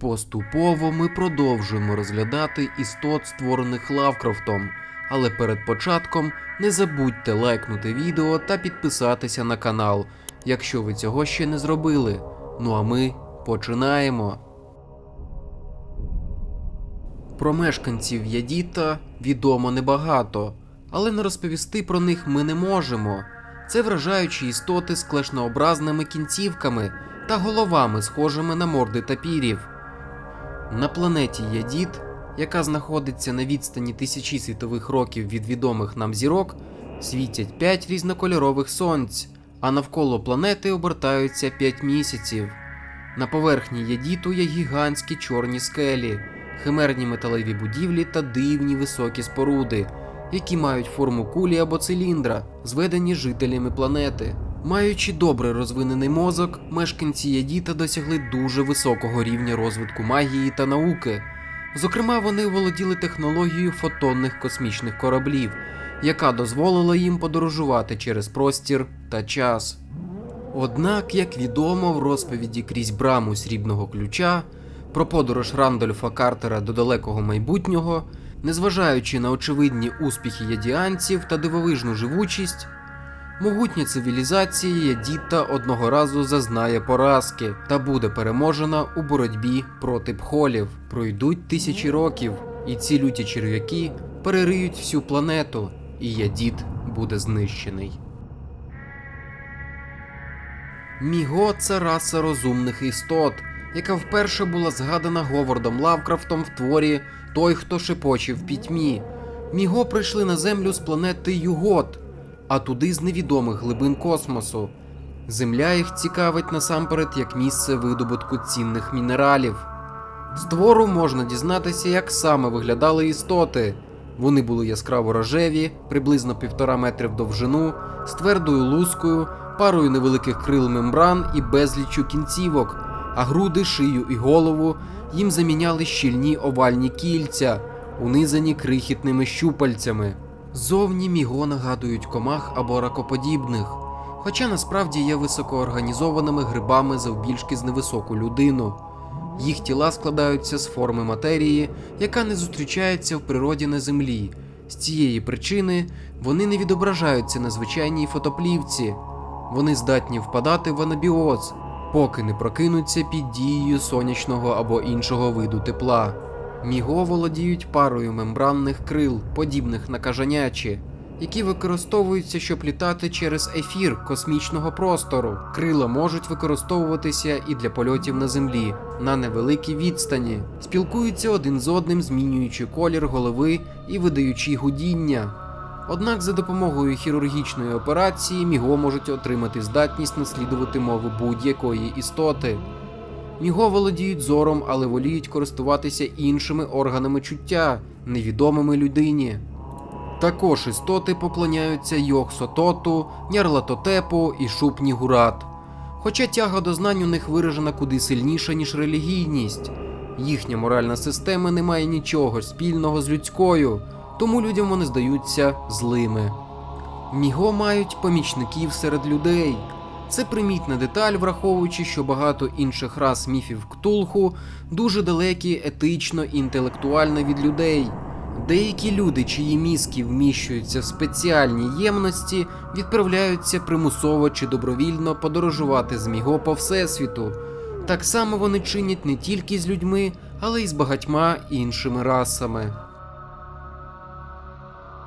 Поступово ми продовжуємо розглядати істот, створених Лавкрафтом. Але перед початком не забудьте лайкнути відео та підписатися на канал, якщо ви цього ще не зробили. Ну а ми починаємо. Про мешканців Ядіта відомо небагато, але не розповісти про них ми не можемо. Це вражаючі істоти з клешнообразними кінцівками та головами, схожими на морди тапірів. На планеті Ядіт, яка знаходиться на відстані тисячі світових років від відомих нам зірок, світять п'ять різнокольорових сонць, а навколо планети обертаються п'ять місяців. На поверхні Ядіту є гігантські чорні скелі, химерні металеві будівлі та дивні високі споруди, які мають форму кулі або циліндра, зведені жителями планети. Маючи добре розвинений мозок, мешканці Ядіта досягли дуже високого рівня розвитку магії та науки. Зокрема, вони володіли технологією фотонних космічних кораблів, яка дозволила їм подорожувати через простір та час. Однак, як відомо в розповіді крізь браму срібного ключа про подорож Рандольфа Картера до далекого майбутнього, незважаючи на очевидні успіхи ядіанців та дивовижну живучість, могутня цивілізація Ядіта одного разу зазнає поразки та буде переможена у боротьбі проти пхолів. Пройдуть тисячі років, і ці люті черв'яки перериють всю планету, і Ядіт буде знищений. Міго це раса розумних істот, яка вперше була згадана Говардом Лавкрафтом в творі Той, хто шепоче в пітьмі. Міго прийшли на землю з планети Югот, а туди з невідомих глибин космосу. Земля їх цікавить насамперед як місце видобутку цінних мінералів. З твору можна дізнатися, як саме виглядали істоти. Вони були яскраво рожеві, приблизно півтора метри в довжину, з твердою лускою, парою невеликих крил мембран і безліччю кінцівок, а груди, шию і голову їм заміняли щільні овальні кільця, унизані крихітними щупальцями. Зовні міго нагадують комах або ракоподібних, хоча насправді є високоорганізованими грибами завбільшки з невисоку людину. Їх тіла складаються з форми матерії, яка не зустрічається в природі на землі. З цієї причини вони не відображаються на звичайній фотоплівці. Вони здатні впадати в анабіоз, поки не прокинуться під дією сонячного або іншого виду тепла. Міго володіють парою мембранних крил, подібних на кажанячі, які використовуються, щоб літати через ефір космічного простору. Крила можуть використовуватися і для польотів на землі на невеликій відстані, спілкуються один з одним, змінюючи колір голови і видаючи гудіння. Однак за допомогою хірургічної операції міго можуть отримати здатність наслідувати мову будь-якої істоти. Міго володіють зором, але воліють користуватися іншими органами чуття, невідомими людині. Також істоти поклоняються Йохсототу, Нярлатотепу і Шупнігурат. Хоча тяга до знань у них виражена куди сильніша, ніж релігійність. Їхня моральна система не має нічого спільного з людською, тому людям вони здаються злими. Міго мають помічників серед людей. Це примітна деталь, враховуючи, що багато інших рас міфів Ктулху дуже далекі етично і інтелектуально від людей. Деякі люди, чиї мізки вміщуються в спеціальні ємності, відправляються примусово чи добровільно подорожувати з Міго по всесвіту. Так само вони чинять не тільки з людьми, але й з багатьма іншими расами.